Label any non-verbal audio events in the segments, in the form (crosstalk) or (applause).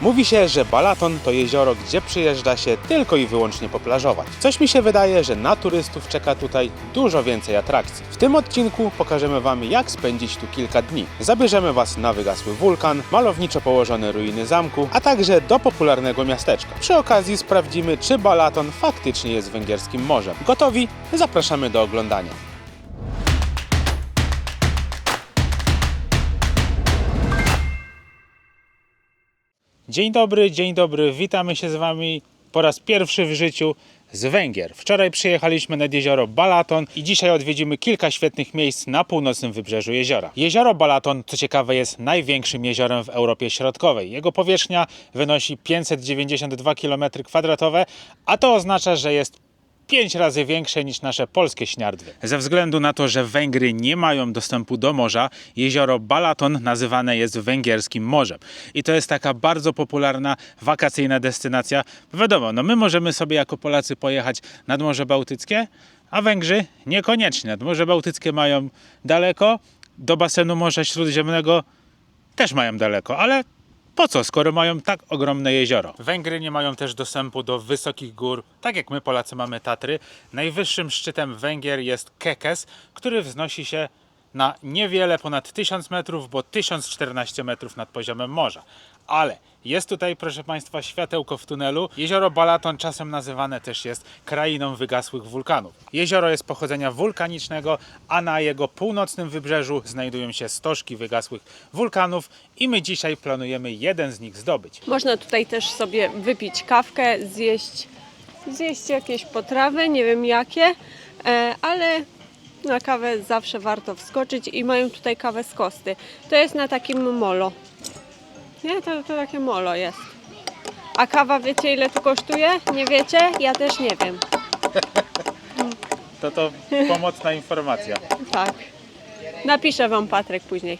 Mówi się, że Balaton to jezioro, gdzie przyjeżdża się tylko i wyłącznie poplażować. Coś mi się wydaje, że na turystów czeka tutaj dużo więcej atrakcji. W tym odcinku pokażemy Wam, jak spędzić tu kilka dni. Zabierzemy Was na wygasły wulkan, malowniczo położone ruiny zamku, a także do popularnego miasteczka. Przy okazji sprawdzimy, czy Balaton faktycznie jest węgierskim morzem. Gotowi? Zapraszamy do oglądania. Dzień dobry, dzień dobry. Witamy się z Wami po raz pierwszy w życiu z Węgier. Wczoraj przyjechaliśmy nad jezioro Balaton i dzisiaj odwiedzimy kilka świetnych miejsc na północnym wybrzeżu jeziora. Jezioro Balaton, co ciekawe, jest największym jeziorem w Europie Środkowej. Jego powierzchnia wynosi 592 km2, a to oznacza, że jest pięć razy większe niż nasze polskie śniardwy. Ze względu na to, że Węgry nie mają dostępu do morza, jezioro Balaton nazywane jest węgierskim morzem. I to jest taka bardzo popularna wakacyjna destynacja. Wiadomo, no my możemy sobie jako Polacy pojechać nad Morze Bałtyckie, a Węgrzy niekoniecznie. Nad Morze Bałtyckie mają daleko, do basenu Morza Śródziemnego też mają daleko, ale po co, skoro mają tak ogromne jezioro? Węgry nie mają też dostępu do wysokich gór, tak jak my Polacy mamy Tatry. Najwyższym szczytem Węgier jest Kekes, który wznosi się na niewiele ponad 1000 metrów, bo 1014 metrów nad poziomem morza. Ale jest tutaj, proszę Państwa, światełko w tunelu. Jezioro Balaton czasem nazywane też jest krainą wygasłych wulkanów. Jezioro jest pochodzenia wulkanicznego, a na jego północnym wybrzeżu znajdują się stożki wygasłych wulkanów i my dzisiaj planujemy jeden z nich zdobyć. Można tutaj też sobie wypić kawkę, zjeść, zjeść jakieś potrawy, nie wiem jakie, e, ale na kawę zawsze warto wskoczyć i mają tutaj kawę z kosty. To jest na takim molo. Nie, to, to takie molo jest. A kawa wiecie ile tu kosztuje? Nie wiecie? Ja też nie wiem. To to pomocna informacja. Tak. Napiszę wam Patryk później.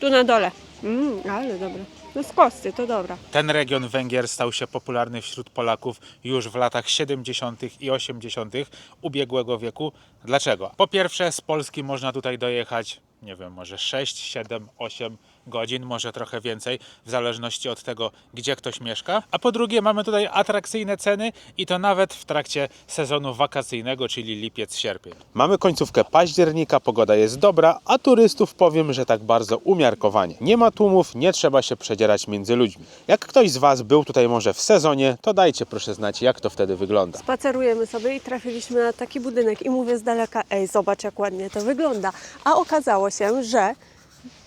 Tu na dole. Mm, ale dobra. No z kosty, to dobra. Ten region Węgier stał się popularny wśród Polaków już w latach 70. i 80. ubiegłego wieku. Dlaczego? Po pierwsze, z Polski można tutaj dojechać, nie wiem, może 6, 7, 8 godzin, może trochę więcej, w zależności od tego, gdzie ktoś mieszka. A po drugie, mamy tutaj atrakcyjne ceny i to nawet w trakcie sezonu wakacyjnego, czyli lipiec-sierpień. Mamy końcówkę października, pogoda jest dobra, a turystów powiem, że tak bardzo umiarkowanie. Nie ma tłumów, nie trzeba się przedzierać między ludźmi. Jak ktoś z Was był tutaj może w sezonie, to dajcie proszę znać, jak to wtedy wygląda. Spacerujemy sobie i trafiliśmy na taki budynek i mówię z daleka, ej, zobacz jak ładnie to wygląda. A okazało się, że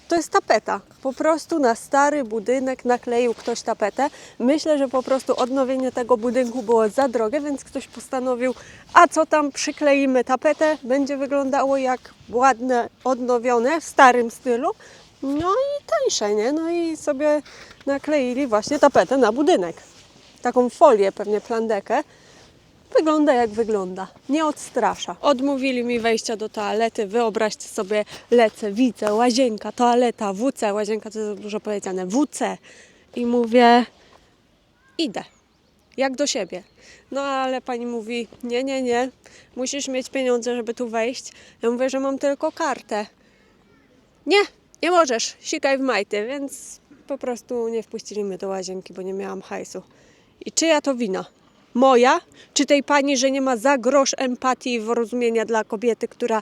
to jest tapeta. Po prostu na stary budynek nakleił ktoś tapetę. Myślę, że po prostu odnowienie tego budynku było za drogie, więc ktoś postanowił, a co tam, przykleimy tapetę, będzie wyglądało jak ładne, odnowione w starym stylu. No i tańsze, nie? No i sobie nakleili właśnie tapetę na budynek. Taką folię, pewnie plandekę. Wygląda jak wygląda. Nie odstrasza. Odmówili mi wejścia do toalety. Wyobraźcie sobie, lecę, widzę, łazienka, toaleta, WC. Łazienka to jest dużo powiedziane. WC. I mówię, idę. Jak do siebie. No ale pani mówi, nie, nie, nie. Musisz mieć pieniądze, żeby tu wejść. Ja mówię, że mam tylko kartę. Nie, nie możesz. Sikaj w majty. Więc po prostu nie wpuścili mnie do łazienki, bo nie miałam hajsu. I czyja to wina? Moja? Czy tej pani, że nie ma za grosz empatii i wyrozumienia dla kobiety, która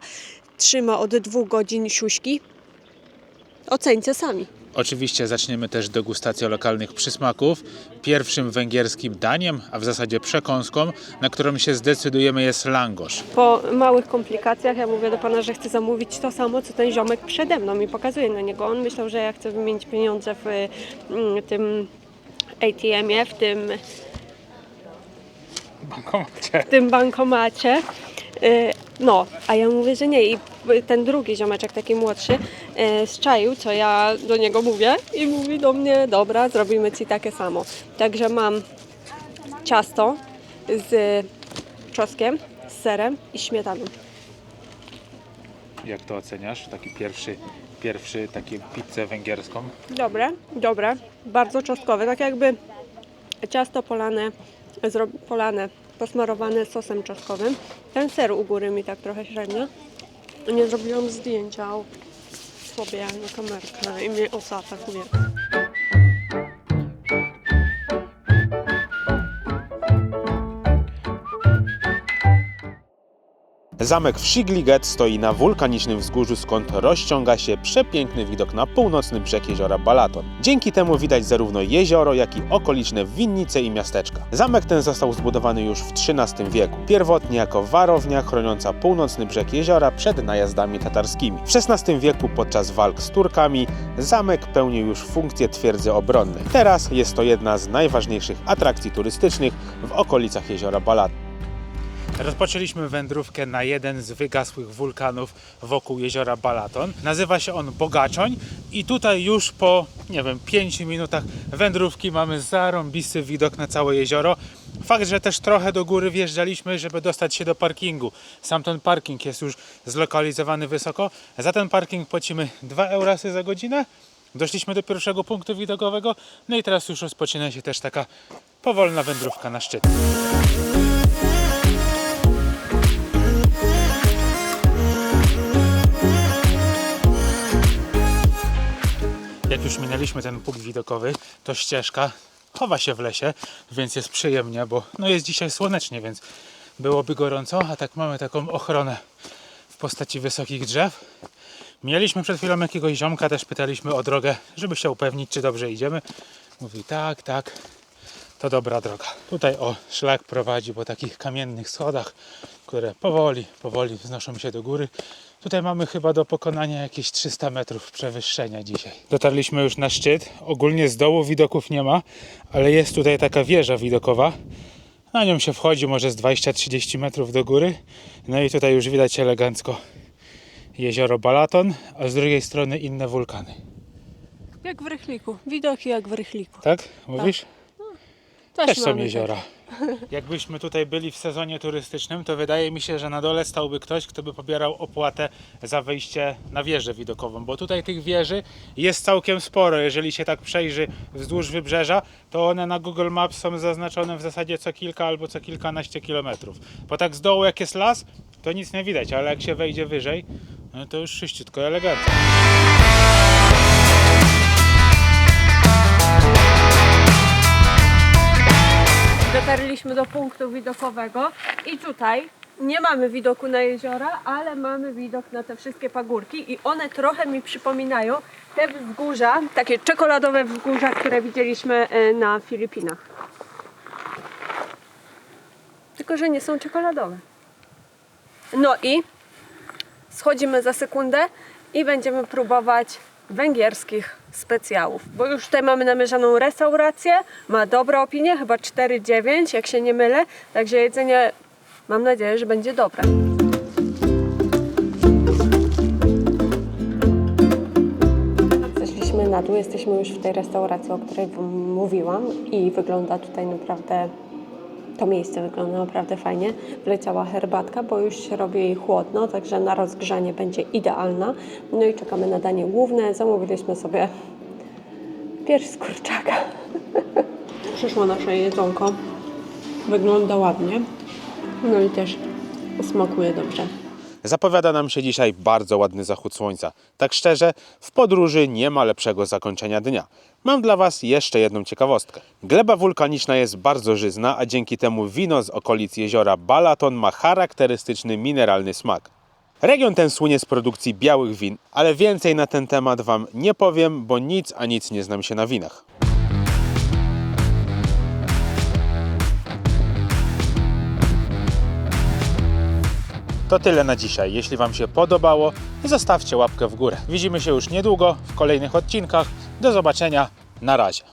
trzyma od dwóch godzin siuśki? Oceńcie sami. Oczywiście zaczniemy też degustację lokalnych przysmaków. Pierwszym węgierskim daniem, a w zasadzie przekąską, na którą się zdecydujemy jest langosz. Po małych komplikacjach ja mówię do pana, że chcę zamówić to samo, co ten ziomek przede mną i pokazuję na niego. On myślał, że ja chcę wymienić pieniądze w mm, tym ATM-ie, w tym w tym bankomacie. Y, No, a ja mówię, że nie. I ten drugi ziomeczek, taki młodszy, y, zczaił, co ja do niego mówię i mówi do mnie, dobra, zrobimy ci takie samo. Także mam ciasto z czosnkiem, z serem i śmietaną. Jak to oceniasz? Taki pierwszy, pierwszy taki pizzę węgierską. Dobre, dobre, bardzo czosnkowe, tak jakby ciasto polane, polane, posmarowane sosem czosnkowym. Ten ser u góry mi tak trochę średnio. Nie zrobiłam zdjęcia sobie na kamerkę i mnie osatakuje. Zamek w stoi na wulkanicznym wzgórzu, skąd rozciąga się przepiękny widok na północny brzeg jeziora Balaton. Dzięki temu widać zarówno jezioro, jak i okoliczne winnice i miasteczka. Zamek ten został zbudowany już w XIII wieku, pierwotnie jako warownia chroniąca północny brzeg jeziora przed najazdami tatarskimi. W XVI wieku podczas walk z Turkami zamek pełnił już funkcję twierdzy obronnej. Teraz jest to jedna z najważniejszych atrakcji turystycznych w okolicach jeziora Balaton. Rozpoczęliśmy wędrówkę na jeden z wygasłych wulkanów wokół jeziora Balaton. Nazywa się on Bogaczoń i tutaj już po, nie wiem, 5 minutach wędrówki mamy zarąbisty widok na całe jezioro. Fakt, że też trochę do góry wjeżdżaliśmy, żeby dostać się do parkingu. Sam ten parking jest już zlokalizowany wysoko. Za ten parking płacimy 2 eurasy za godzinę. Doszliśmy do pierwszego punktu widokowego, no i teraz już rozpoczyna się też taka powolna wędrówka na szczyt. Już minęliśmy ten punkt widokowy, to ścieżka chowa się w lesie, więc jest przyjemnie, bo no jest dzisiaj słonecznie, więc byłoby gorąco, a tak mamy taką ochronę w postaci wysokich drzew. Mieliśmy przed chwilą jakiegoś ziomka, też pytaliśmy o drogę, żeby się upewnić, czy dobrze idziemy. Mówi tak, tak, to dobra droga. Tutaj o szlak prowadzi po takich kamiennych schodach, które powoli, powoli wznoszą się do góry. Tutaj mamy chyba do pokonania jakieś 300 metrów przewyższenia dzisiaj. Dotarliśmy już na szczyt. Ogólnie z dołu widoków nie ma, ale jest tutaj taka wieża widokowa. Na nią się wchodzi może z 20-30 metrów do góry. No i tutaj już widać elegancko jezioro Balaton, a z drugiej strony inne wulkany. Jak w Rychliku. Widoki jak w Rychliku. Tak? Mówisz? Też są mamy jeziora. (laughs) Jakbyśmy tutaj byli w sezonie turystycznym, to wydaje mi się, że na dole stałby ktoś, kto by pobierał opłatę za wejście na wieżę widokową, bo tutaj tych wieży jest całkiem sporo. Jeżeli się tak przejrzy wzdłuż wybrzeża, to one na Google Maps są zaznaczone w zasadzie co kilka albo co kilkanaście kilometrów. Bo tak z dołu jak jest las, to nic nie widać, ale jak się wejdzie wyżej, no to już szyściutko elegancko. Dotarliśmy do punktu widokowego i tutaj nie mamy widoku na jeziora, ale mamy widok na te wszystkie pagórki i one trochę mi przypominają te wzgórza, takie czekoladowe wzgórza, które widzieliśmy e, na Filipinach. Tylko, że nie są czekoladowe. No i schodzimy za sekundę i będziemy próbować węgierskich specjałów. Bo już tutaj mamy namierzoną restaurację, ma dobre opinie, chyba 4,9 jak się nie mylę, także jedzenie mam nadzieję, że będzie dobre. Zeszliśmy na dół, jesteśmy już w tej restauracji, o której mówiłam i wygląda tutaj naprawdę to miejsce wygląda naprawdę fajnie. Wleciała herbatka, bo już się robi chłodno, także na rozgrzanie będzie idealna. No i czekamy na danie główne. Zamówiliśmy sobie pierś z kurczaka. (laughs) Przyszło nasze jedzonko. Wygląda ładnie. No i też smakuje dobrze. Zapowiada nam się dzisiaj bardzo ładny zachód słońca. Tak szczerze, w podróży nie ma lepszego zakończenia dnia. Mam dla Was jeszcze jedną ciekawostkę. Gleba wulkaniczna jest bardzo żyzna, a dzięki temu wino z okolic jeziora Balaton ma charakterystyczny mineralny smak. Region ten słynie z produkcji białych win, ale więcej na ten temat Wam nie powiem, bo nic a nic nie znam się na winach. To tyle na dzisiaj. Jeśli Wam się podobało, zostawcie łapkę w górę. Widzimy się już niedługo w kolejnych odcinkach. Do zobaczenia. Na razie.